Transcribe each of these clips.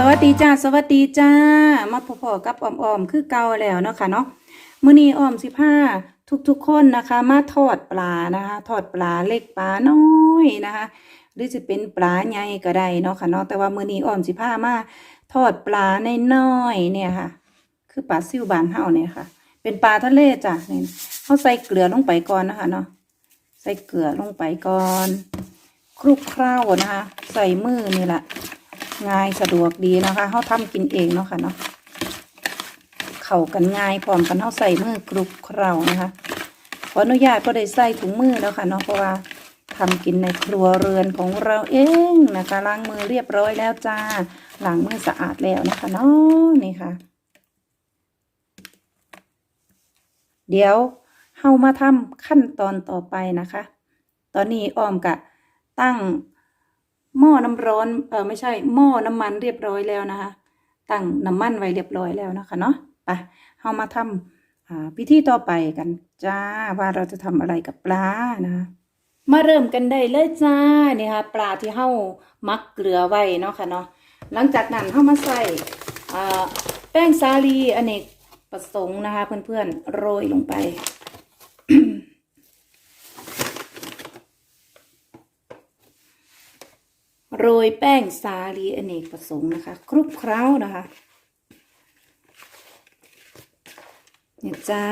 สวัสดีจ้า สวัสดีจ้า มาพอๆกับออมๆคือเก่าแล้วเนาะค่ะเนาะมื้อนี้ออมสิพาทุกๆคนนะคะ มาทอดปลานะคะ ทอดปลาเล็กปลาน้อยนะคะ หรือจะเป็นปลาใหญ่ก็ได้เนาะค่ะเนาะแต่ว่ามื้อนี้ออมสิพามาทอดปลาในน้อยเนี่ยค่ะ คือปลาซิวบานเฮาเนี่ยค่ะ เป็นปลาทะเลจ้ะนี่เฮาใส่เกลือลงไปก่อนนะคะเนาะใส่เกลือลงไปก่อนคลุกเคล้านะคะ ใส่มือนี่แหละ ง่ายสะดวกดีนะคะเขาทำกินเองเนาะค่ะเนาะเข้ากันง่ายพร้อมกันเขาใส่มือกรุบเครานะคะขออนุญาตก็ได้ใส่ถุงมือแล้วค่ะเนาะเพราะว่าทำกินในครัวเรือนของเราเองนะคะล้างมือเรียบร้อยแล้วจ้าล้างมือสะอาดแล้วนะคะเนาะนี่ค่ะ เดี๋ยวเฮามาทำขั้นตอนต่อไปนะคะ ตอนนี้อ้อมกะตั้ง หม้อน้ำร้อนเออไม่ใช่หม้อน้ำมันเรียบร้อยแล้วนะคะ ตั้งน้ำมันไว้เรียบร้อยแล้วนะคะเนาะไปเฮามาทำอ่าพิธีต่อไปกันจ้าว่าเราจะทำอะไรกับปลานะคะมาเริ่มกันได้เลยจ้านี่ค่ะปลาที่เฮามักเกลือไว้เนาะค่ะเนาะหลังจากนั้นเฮามาใส่แป้งสาลีอเนกประสงค์นะคะ เพื่อนๆโรยลงไป โรยแป้งสาลีอเนกประสงค์นะคะคลุกเคล้านะคะเนี่ยจ้า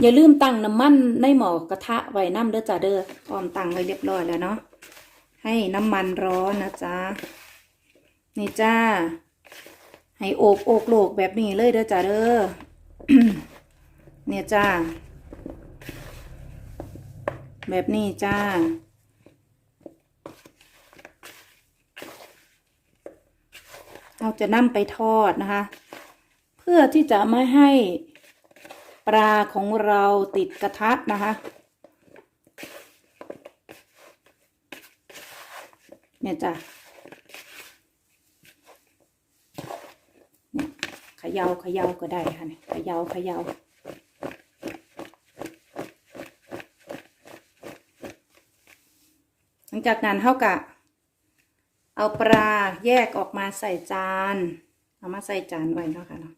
อย่าลืมตั้งน้ำมันในหม้อกระทะไว้น้ำเด้อจ้าเด้อพร้อมตั้งไว้เรียบร้อยแล้วเนาะให้น้ำมันร้อนนะจ้านี่จ้า ให้โอกโอกโลกแบบนี้เลยเด้อจ้าเด้อเนี่ยจ้า แบบนี้จ้า เราจะนำไปทอดนะคะ เพื่อที่จะไม่ให้ปลาของเราติดกระทะนะคะ เนี่ยจ้ะเนี่ยเขยา่าเขย่าก็ได้ค่ะเนี่ยเขยา่าเขย่า ลังจากนั้นเท่ากับเอาปลาแยกออกมาใส่จาน เอามาใส่จานไว้เนาะค่ะเนาะ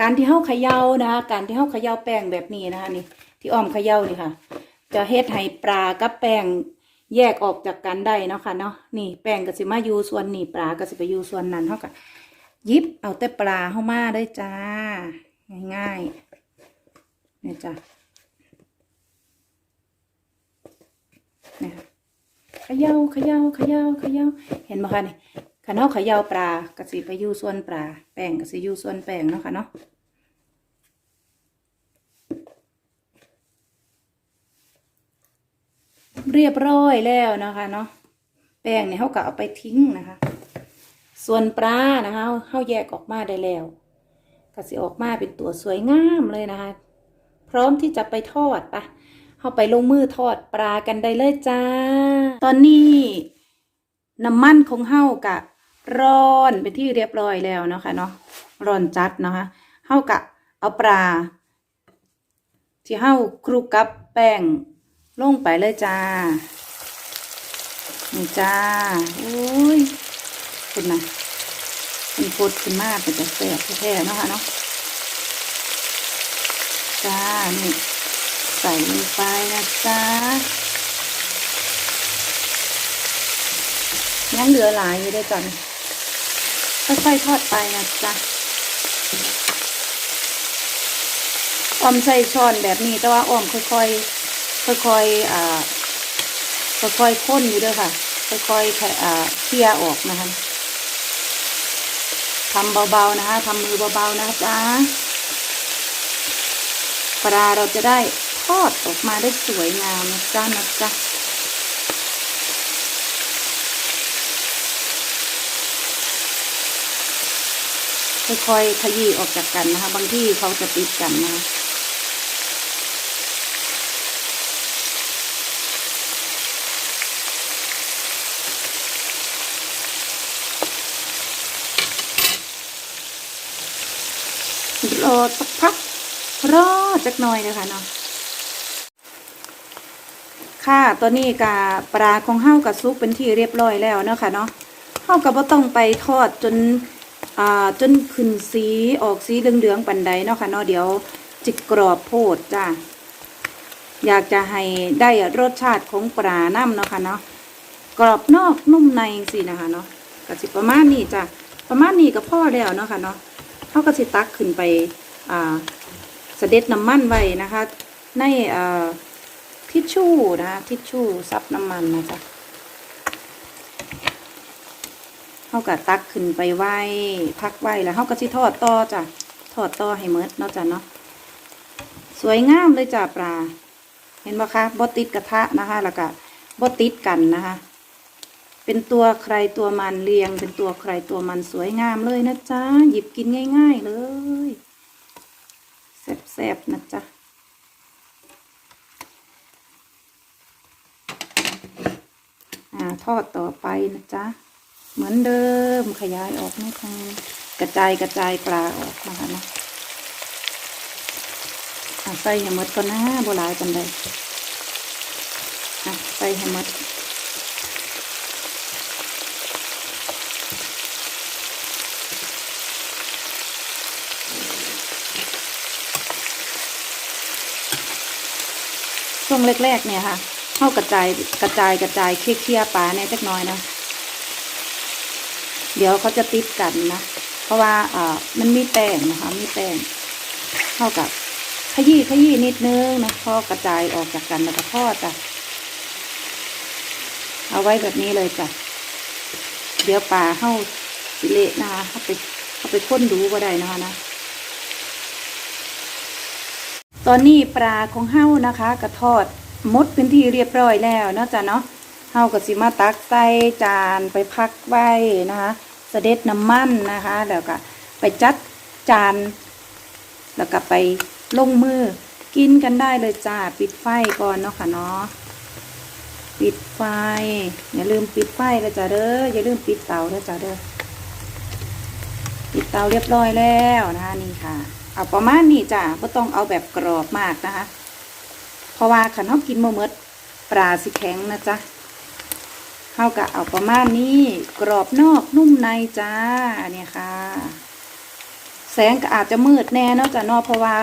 การที่เฮาเขย่านะคะการที่เฮาเขย่าแป้งแบบนี้นะคะนี่ ที่อ้อมเขย่านี่ค่ะ จะเฮ็ดให้ปลากับแป้งแยกออกจากกันได้เนาะค่ะเนาะนี่แป้งก็สิมาอยู่ส่วนนี่ปลาก็สิไปอยู่ส่วนนั้นเฮาก็หยิบเอาแต่ปลาเข้ามาได้จ้า ง่ายๆนี่จ้ะ นี่ยค่ะขย่าขย่าขย่าเขย่าเห็นไหมคะนี่ขันเฮาขย่าปลากระสีไปยู่ส่วนปลาแป้งกระสียู่ส่วนแป้งเนาะค่ะเนาะเรียบร้อยแล้วนะคะเนาะแป้งเนี่ยเขาก็เอาไปทิ้งนะคะ ส่วนปลานะคะเขาแยกออกมาได้แล้วก็สิออกมาเป็นตัวสวยงามเลยนะคะ พร้อมที่จะไปทอดปะ เข้าไปลงมือทอดปลากันได้เลยจ้า ตอนนี้น้ำมันของเฮากะร้อนเป็นที่เรียบร้อยแล้วเนาะค่ะเนาะร้อนจัดเนาะคะเฮากะเอาปลาที่เฮาคลุกกับแป้งลงไปเลยจ้านี่จ้าอุ้ยคุณนะมันปดขึ้นมากเป็นจะแสบแท้ๆเนาะค่ะเนาะจ้านี่ ใส่ลงไปนะจ๊ะยังเหลือหลายอยู่ด้วยจ้ะค่อยๆทอดไปนะจ๊ะออมใส่ช้อนแบบนี้แต่ว่าออมค่อยๆค่อยๆอ่าค่อยๆค้นอยู่ด้วยค่ะ ค่อยๆอ่าเคลียออกนะคะทำเบาๆนะคะทำมือเบาๆนะจ๊ะปลาเราจะได้ ทอดออกมาได้สวยงามนะจ๊ะนะจ๊ะค่อยๆขยี้ออกจากกันนะคะ บางที่เขาจะติดกันนะรอสักพักรอจักหน่อยนะคะเนาะ ค่ะตอนนี้กะปลาของเฮากับซุกเป็นที่เรียบร้อยแล้วเนาะค่ะเนาะเฮาก็บ่ต้องไปทอดจนอ่าจนขึ้นสีออกสีเหลืองๆปันใดเนาะค่ะเนาะเดี๋ยวจิกกรอบโพดจ้าอยากจะให้ได้รสชาติของปลาน้ำเนาะค่ะเนาะกรอบนอกนุ่มในสินะคะเนาะก็สิประมาณนี้จ้ะประมาณนี้ก็พ่อแล้วเนาะค่ะเนาะเฮาก็สิตักขึ้นไปอ่าเสด็จน้ำมันไว้นะคะ ในอ่า ทิชชู่นะทิชชู่ซับน้ำมันนะจ๊ะเขาก็ตักขึ้นไปไว้พักไว้แล้วเขาก็สิทอดต่อจ้ะทอดต่อให้เมดเนาะจ้ะเนาะสวยงามเลยจ้ะปลา เห็นไหมคะบติดกระทะนะคะ แล้วก็บติดกันนะคะ เป็นตัวใครตัวมันเรียง เป็นตัวใครตัวมันสวยงามเลยนะจ๊ะหยิบกินง่าย ๆเลยแซ่บๆนะจ๊ะาทอดต่อไปนะจ๊ะ เหมือนเดิมขยายออกนิดนึงกระจายกระจายปลาออกนะคะเนาะอ่าใส่ให้หมดก่อนนะโบราณกันได้อะใส่ให้หมดช่วงแรกๆเนี่ยค่ะ เข้ากระจายกระจายกระจายเคี่ยร์ๆปลาเนี่ยจักน้อยนะเดี๋ยวเขาจะติดกันนะ เพราะว่าอ่ามันมีแป้งนะคะ มีแป้งเข้ากับขยี้ขยี้นิดนึงนะพอกระจายออกจากกันแล้วก็ทอดจ้ะเอาไว้แบบนี้เลยจ้ะเดี๋ยวปลาเข้าสิเละนะคะเข้าไปเข้าไปค้นดูก็ได้นะคะนะ ตอนนี้ปลาของเฮานะคะกระทอด มดเป็นที่เรียบร้อยแล้วนะจ้ะเนาะเฮาก็สิมาตักใส่จานไปพักไว้นะคะเสด็จน้ำมันนะคะแล้วก็ไปจัดจานแล้วก็ไปลงมือกินกันได้เลยจ้าปิดไฟก่อนเนาะค่ะเนาะปิดไฟ อย่าลืมปิดไฟเลยจ้าเด้ออย่าลืมปิดเตาเลยจ้าเด้อปิดเตาเรียบร้อยแล้วนะคะนี่ค่ะ เอาประมาณนี้จ้าก็ต้องเอาแบบกรอบมากนะคะ เพราะว่าขันเขากินโมเมดปลาสิแข็งนะจ๊ะเขาก็เอาประมาณนี้กรอบนอกนุ่มในจ้าเนี่ยค่ะ แสงก็อาจจะมืดแน่เนอกจากนอกเพราะว่า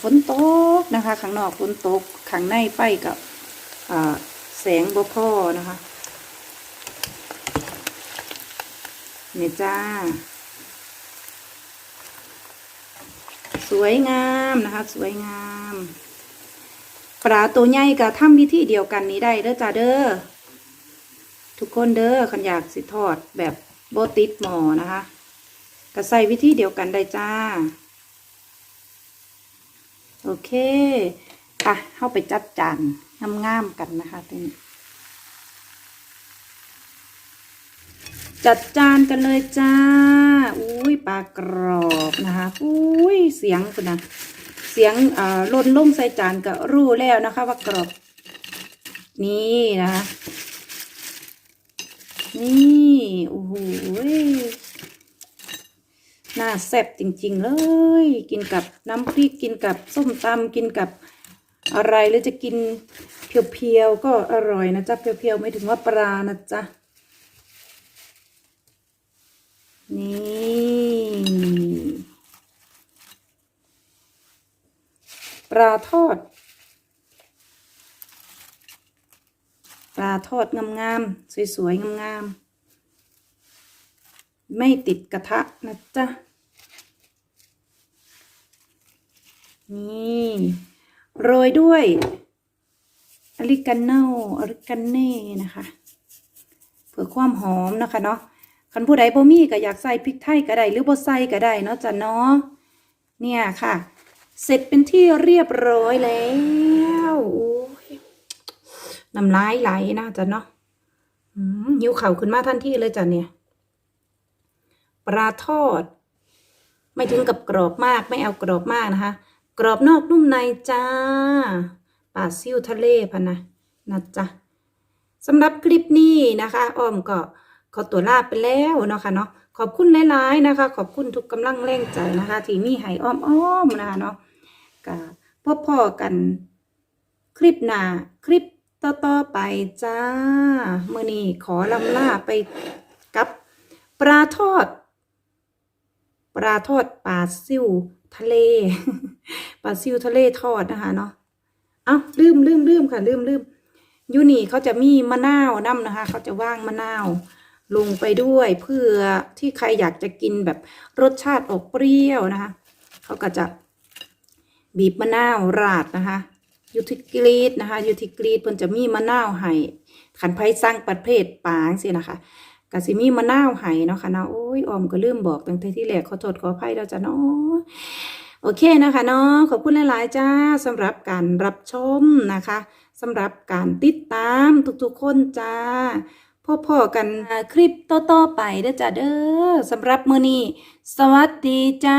ฝนตกนะคะข้างนอกฝนตกข้างในไฟกับแสงบ่พอนะคะเนี่ยจ้า สวยงามนะคะ สวยงามาตัวใหญ่กับทำวิธีเดียวกันนี้ได้เด้อจ้าเด้อทุกคนเด้อขันอยากสิทอดแบบโบติดหมอนะคะก็ใส่วิธีเดียวกันได้จ้า โอเคค่ะเข้าไปจัดจานงามๆกันนะคะทีนี้จัดจานกันเลยจ้า อุ้ยปลากรอบนะคะ อุ้ยเสียงคุณนะ เสียงอ่ล่นลงใส่จานก็รู้แล้วนะคะว่ากรอบนี่นะคะนี่โอ้โหน่าแซ่บจริง ๆ เลย กินกับน้ำพริกกินกับส้มตำกินกับอะไรหรือจะกินเพียวๆก็อร่อยนะจ๊ะเพียวๆไม่ถึงว่าปลานะจ๊ะนี่ ปลาทอด ปลาทอดงามๆสวยๆงามๆไม่ติดกระทะนะจ๊ะนี่โรยด้วยอริกาโน่อริกาเน่นะคะเพื่อความหอมนะคะเนาะคันผู้ใดบ่มีก็อยากใส่พริกไทยก็ได้หรือบ่ใส่ก็ได้เนาะจ้ะเนาะเนี่ยค่ะ เสร็จเป็นที่เรียบร้อยแล้วน้ำลายไหลนะจ้ะเนาะหิวเข่าขึ้นมาทันทีเลยจ้ะเนี่ย ปลาทอด ไม่ถึงกับกรอบมากไม่เอากรอบมากนะคะ กรอบนอกนุ่มในจ้าปลาซิ่วทะเลพะนะนะจ๊ะสำหรับคลิปนี้นะคะอ้อมก็ขอตัวลาไปแล้วเนาะค่ะเนาะขอบคุณหลาย ๆ นะคะ ขอบคุณทุกกำลังแรงใจนะคะ ที่มีให้อ้อม ๆ นะคะเนาะ ก็พบพอกัน คลิปหน้าคลิปต่อต่อๆไปจ้ามื้อนี้ขอลำล่าไปกับปลาทอด ปลาทอดปลาซิวทะเลปลาซิวทะเลทอดนะคะเนาะเอ้าลืมลืมลืมค่ะลืมลืมยูนี่เขาจะมีมะนาวน้ำนะคะ เขาจะว่างมะนาว ลงไปด้วยเพื่อที่ใครอยากจะกินแบบรสชาติออกเปรี้ยวนะคะ เขาก็จะ บีบมะนาวราดนะคะยูทิกรีดนะคะยูทิกรีดเพิ่นจะมีมะนาวให้ขันไผสั่งประเภทปางสินะคะก็สิมีมะนาวให้เนาะค่ะเนาะโอ้ยออมก็ลืมบอกตั้งแต่ที่แรกขอโทษขออภัยแล้วจ้ะเนาะโอเคนะคะเนาะขอบคุณหลาย ๆ จ้าสำหรับการรับชมนะคะสำหรับการติดตามทุก ๆ คนจ้าพ่อๆกันคลิปต่อๆไปเด้อจ้าเด้อสำหรับมือนี้สวัสดีจ้า